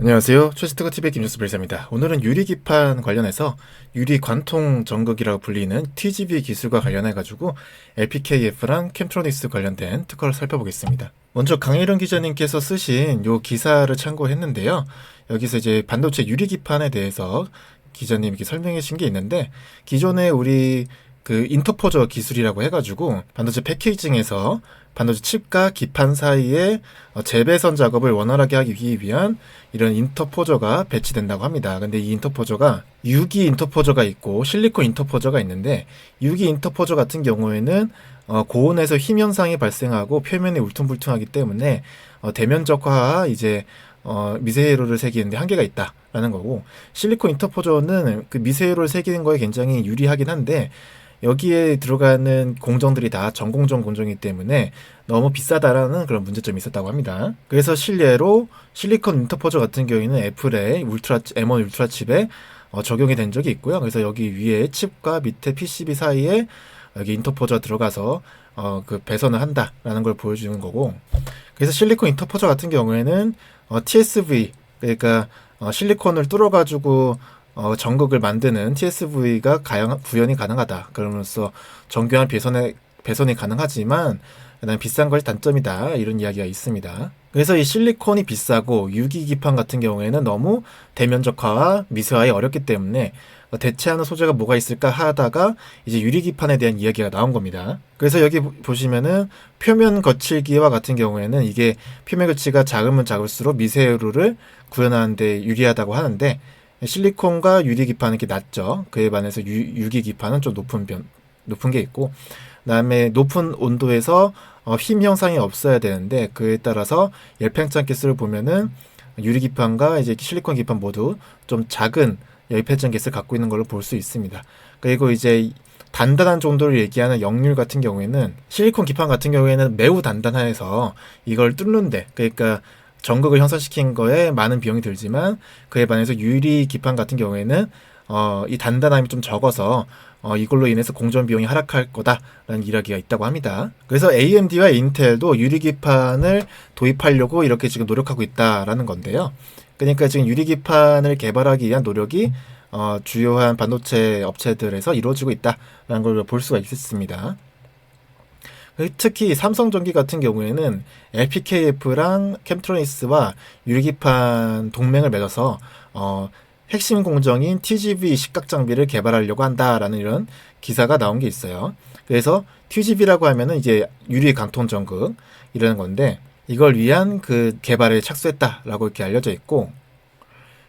안녕하세요. 초시트거 TV의 김뉴스 빌사입니다. 오늘은 유리기판 관련해서 유리 관통 전극이라고 불리는 TGV 기술과 관련해가지고 LPKF랑 캠트로닉스 관련된 특허를 살펴보겠습니다. 먼저 강일원 기자님께서 쓰신 요 기사를 참고했는데요. 여기서 이제 반도체 유리기판에 대해서 기자님이 설명해 주신 게 있는데 기존에 우리 그 인터포저 기술이라고 해가지고 반도체 패키징에서 반도체 칩과 기판 사이에 어, 재배선 작업을 원활하게 하기 위한 이런 인터포저가 배치된다고 합니다. 근데 이 인터포저가 유기 인터포저가 있고 실리콘 인터포저가 있는데 유기 인터포저 같은 경우에는 어, 고온에서 힘 현상이 발생하고 표면이 울퉁불퉁하기 때문에 어, 대면적화 이제 어, 미세회로를 새기는데 한계가 있다라는 거고 실리콘 인터포저는 그 미세회로를 새기는 거에 굉장히 유리하긴 한데 여기에 들어가는 공정들이 다 전공정 공정이기 때문에 너무 비싸다라는 그런 문제점이 있었다고 합니다. 그래서 실례로 실리콘 인터포저 같은 경우에는 애플의 울트라 M1 울트라 칩에 어, 적용이 된 적이 있고요. 그래서 여기 위에 칩과 밑에 PCB 사이에 여기 인터포저 들어가서 어, 그 배선을 한다라는 걸 보여주는 거고. 그래서 실리콘 인터포저 같은 경우에는 어, TSV 그러니까 어, 실리콘을 뚫어가지고 어, 전극을 만드는 TSV가 가용, 구현이 가능하다. 그러면서 정교한 배선에, 배선이 가능하지만 그다음 비싼 걸 단점이다. 이런 이야기가 있습니다. 그래서 이 실리콘이 비싸고 유기기판 같은 경우에는 너무 대면적화와 미세화에 어렵기 때문에 대체하는 소재가 뭐가 있을까 하다가 이제 유리기판에 대한 이야기가 나온 겁니다. 그래서 여기 보시면은 표면 거칠기와 같은 경우에는 이게 표면 거치가 작으면 작을수록 미세로를 구현하는데 유리하다고 하는데 실리콘과 유리 기판은 이렇게 낮죠. 그에 반해서 유, 기 기판은 좀 높은 변, 높은 게 있고, 그다음에 높은 온도에서 어, 힘 형상이 없어야 되는데 그에 따라서 열팽창 개수를 보면은 유리 기판과 이제 실리콘 기판 모두 좀 작은 열팽창 개수를 갖고 있는 걸로 볼 수 있습니다. 그리고 이제 단단한 정도를 얘기하는 역률 같은 경우에는 실리콘 기판 같은 경우에는 매우 단단해서 이걸 뚫는데 그러니까 전극을 형성시킨 거에 많은 비용이 들지만 그에 반해서 유리 기판 같은 경우에는 어, 이 단단함이 좀 적어서 어, 이걸로 인해서 공전 비용이 하락할 거다라는 이야기가 있다고 합니다. 그래서 AMD와 인텔도 유리 기판을 도입하려고 이렇게 지금 노력하고 있다라는 건데요. 그러니까 지금 유리 기판을 개발하기 위한 노력이 어, 주요한 반도체 업체들에서 이루어지고 있다라는 걸 볼 수가 있습니다. 특히 삼성전기 같은 경우에는 LPKF랑 캠트로니스와 유리기판 동맹을 맺어서 어, 핵심 공정인 TGV 식각 장비를 개발하려고 한다라는 이런 기사가 나온 게 있어요. 그래서 TGV라고 하면은 이제 유리 강통 전극 이라는 건데 이걸 위한 그 개발에 착수했다라고 이렇게 알려져 있고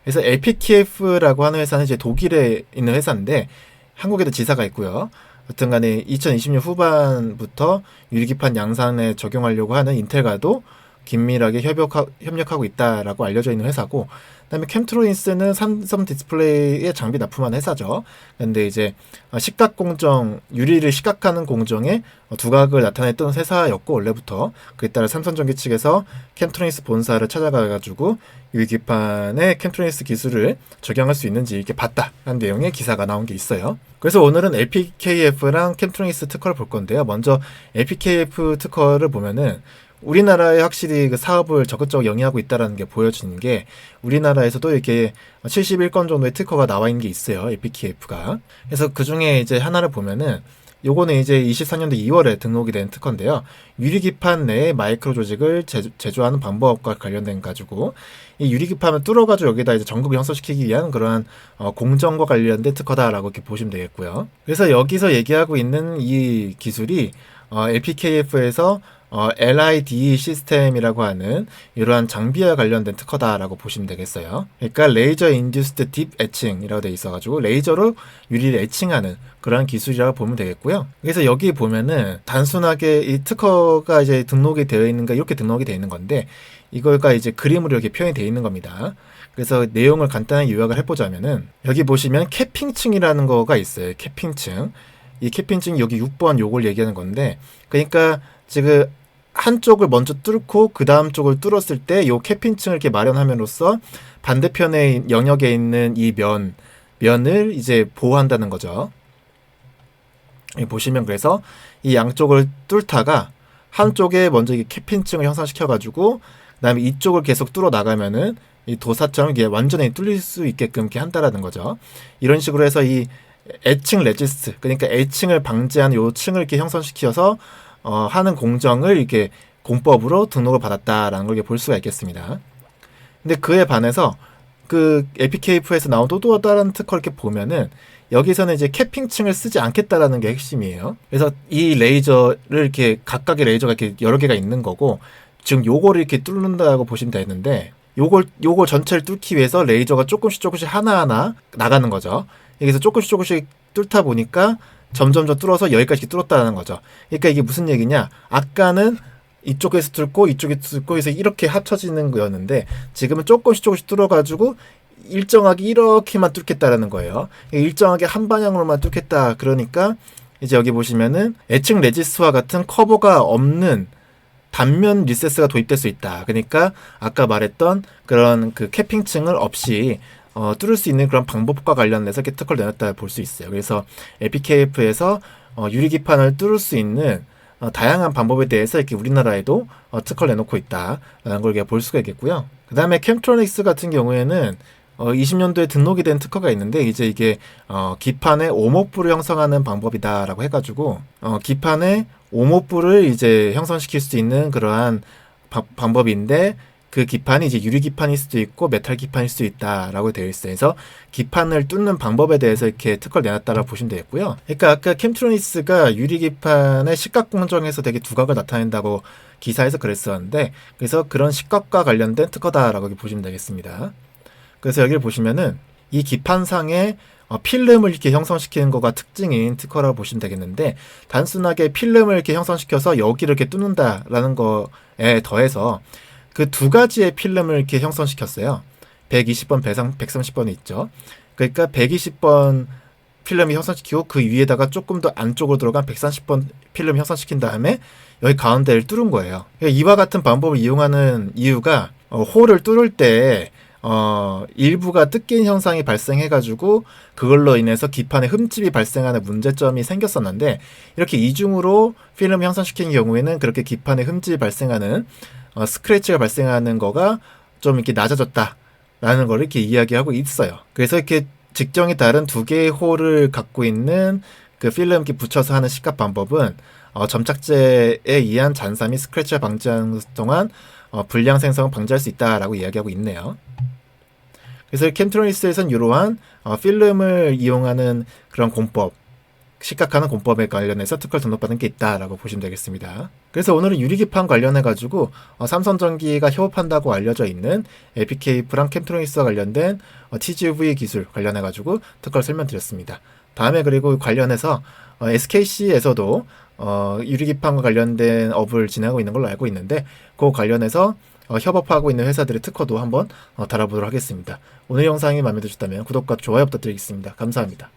그래서 LPKF라고 하는 회사는 이제 독일에 있는 회사인데 한국에도 지사가 있고요. 여튼 간에 2020년 후반부터 유리기판 양산에 적용하려고 하는 인텔과도 긴밀하게 협력하, 협력하고 있다라고 알려져 있는 회사고 그다음에 캠트로인스는 삼성 디스플레이의 장비 납품하는 회사죠. 근데 이제 식각 공정 유리를 식각하는 공정에 두각을 나타냈던 회사였고 원래부터 그에 따라 삼성전기 측에서 캠트로니스 본사를 찾아가가지고 유기판에 캠트로니스 기술을 적용할 수 있는지 이렇게 봤다라는 내용의 기사가 나온 게 있어요. 그래서 오늘은 LPKF랑 캠트로니스 특허를 볼 건데요. 먼저 LPKF 특허를 보면은 우리나라에 확실히 그 사업을 적극적으로 영위하고 있다라는 게 보여지는 게 우리나라에서도 이렇게 71건 정도의 특허가 나와 있는 게 있어요. 에피키에프가. 그래서 그 중에 이제 하나를 보면은 요거는 이제 24년도 2월에 등록이 된 특허인데요. 유리기판 내에 마이크로 조직을 제조, 하는 방법과 관련된 가지고 이 유리기판을 뚫어가지고 여기다 이제 전극을 형성시키기 위한 그러한 어, 공정과 관련된 특허다라고 이렇게 보시면 되겠고요. 그래서 여기서 얘기하고 있는 이 기술이 어, LPKF에서 어, LIDE 시스템이라고 하는 이러한 장비와 관련된 특허다라고 보시면 되겠어요. 그러니까 레이저 인듀스트 딥 애칭이라고 되어 있어가지고 레이저로 유리를 애칭하는 그런 기술이라고 보면 되겠고요. 그래서 여기 보면은 단순하게 이 특허가 이제 등록이 되어 있는가 이렇게 등록이 되어 있는 건데 이걸가 이제 그림으로 이렇게 표현이 되어 있는 겁니다. 그래서 내용을 간단하게 요약을 해보자면은 여기 보시면 캐핑층이라는 거가 있어요. 캐핑층. 이 캐핑층 여기 6번 요걸 얘기하는 건데 그러니까 지금 한쪽을 먼저 뚫고 그 다음 쪽을 뚫었을 때 요 캐핑층을 이렇게 마련함으로써 반대편의 영역에 있는 이 면, 면을 이제 보호한다는 거죠. 보시면 그래서 이 양쪽을 뚫다가 한쪽에 먼저 이 캐핑층을 형성시켜가지고 그다음에 이쪽을 계속 뚫어 나가면은 이 도사처럼 이게 완전히 뚫릴 수 있게끔 이렇게 한다라는 거죠. 이런 식으로 해서 이 애칭 레지스트 그러니까 애칭을 방지하는 요 층을 이렇게 형성시켜서 어, 하는 공정을 이렇게 공법으로 등록을 받았다라는 걸 볼 수가 있겠습니다. 근데 그에 반해서 그 APKF에서 나온 또, 또 다른 특허를 이렇게 보면은 여기서는 이제 캐핑층을 쓰지 않겠다라는 게 핵심이에요. 그래서 이 레이저를 이렇게 각각의 레이저가 이렇게 여러 개가 있는 거고 지금 요거를 이렇게 뚫는다고 보시면 되는데 요걸 요걸 전체를 뚫기 위해서 레이저가 조금씩 조금씩 하나하나 나가는 거죠. 여기서 조금씩 조금씩 뚫다 보니까 점점점 뚫어서 여기까지 뚫었다는 거죠. 그러니까 이게 무슨 얘기냐? 아까는 이쪽에서 뚫고 이쪽에서 뚫고 해서 이렇게 합쳐지는 거였는데 지금은 조금씩 조금씩 뚫어가지고 일정하게 이렇게만 뚫겠다라는 거예요. 일정하게 한 방향으로만 뚫겠다. 그러니까 이제 여기 보시면은 애칭 레지스와 같은 커버가 없는 단면 리세스가 도입될 수 있다. 그러니까 아까 말했던 그런 그 캐핑층을 없이 어, 뚫을 수 있는 그런 방법과 관련해서 특허를 내놨다 볼 수 있어요. 그래서 APKF에서 어, 유리기판을 뚫을 수 있는 어, 다양한 방법에 대해서 이렇게 우리나라에도 어, 특허를 내놓고 있다라는 걸 볼 수가 있겠고요. 그 다음에 캠트로닉스 같은 경우에는 어, 20년도에 등록이 된 특허가 있는데 이제 이게 어, 기판의 오목부를 형성하는 방법이다라고 해가지고 어, 기판의 오목부를 이제 형성시킬 수 있는 그러한 바, 방법인데 그 기판이 이제 유리 기판일 수도 있고 메탈 기판일 수도 있다라고 되어 있어요. 그래서 기판을 뚫는 방법에 대해서 이렇게 특허를 내놨다라고 보시면 되겠고요. 그러니까 아까 캠트로니스가 유리 기판의 식각 공정에서 되게 두각을 나타낸다고 기사에서 그랬었는데 그래서 그런 식각과 관련된 특허다라고 보시면 되겠습니다. 그래서 여기를 보시면은 이 기판상에 어, 필름을 이렇게 형성시키는 거가 특징인 특허라고 보시면 되겠는데 단순하게 필름을 이렇게 형성시켜서 여기를 이렇게 뚫는다라는 거에 더해서 그 두 가지의 필름을 이렇게 형성시켰어요. 120번, 130번이 있죠. 그러니까 120번 필름이 형성시키고 그 위에다가 조금 더 안쪽으로 들어간 130번 필름 형성시킨 다음에 여기 가운데를 뚫은 거예요. 그러니까 이와 같은 방법을 이용하는 이유가 어, 홀을 뚫을 때 어, 일부가 뜯긴 현상이 발생해가지고 그걸로 인해서 기판에 흠집이 발생하는 문제점이 생겼었는데 이렇게 이중으로 필름 형성시킨 경우에는 그렇게 기판에 흠집이 발생하는 어, 스크래치가 발생하는 거가 좀 이렇게 낮아졌다라는 걸 이렇게 이야기하고 있어요. 그래서 이렇게 직정이 다른 두 개의 홀을 갖고 있는 그 필름 이렇게 붙여서 하는 식갑 방법은 어, 점착제에 의한 및 스크래치를 방지하는 동안 어, 불량 생성을 방지할 수 있다라고 이야기하고 있네요. 그래서 캠트로니스에서는 이러한 어, 필름을 이용하는 그런 공법, 시각하는 공법에 관련해서 특허를 등록받은 게 있다라고 보시면 되겠습니다. 그래서 오늘은 유리기판 관련해가지고 어, 삼성전기가 협업한다고 알려져 있는 APK프랑 캠트로니스와 관련된 어, TGV 기술 관련해가지고 특허를 설명드렸습니다. 다음에 그리고 관련해서 어, SKC에서도 어, 유리기판과 관련된 업을 진행하고 있는 걸로 알고 있는데 그 관련해서 어, 협업하고 있는 회사들의 특허도 한번 어, 달아보도록 하겠습니다. 오늘 영상이 마음에 드셨다면 구독과 좋아요 부탁드리겠습니다. 감사합니다.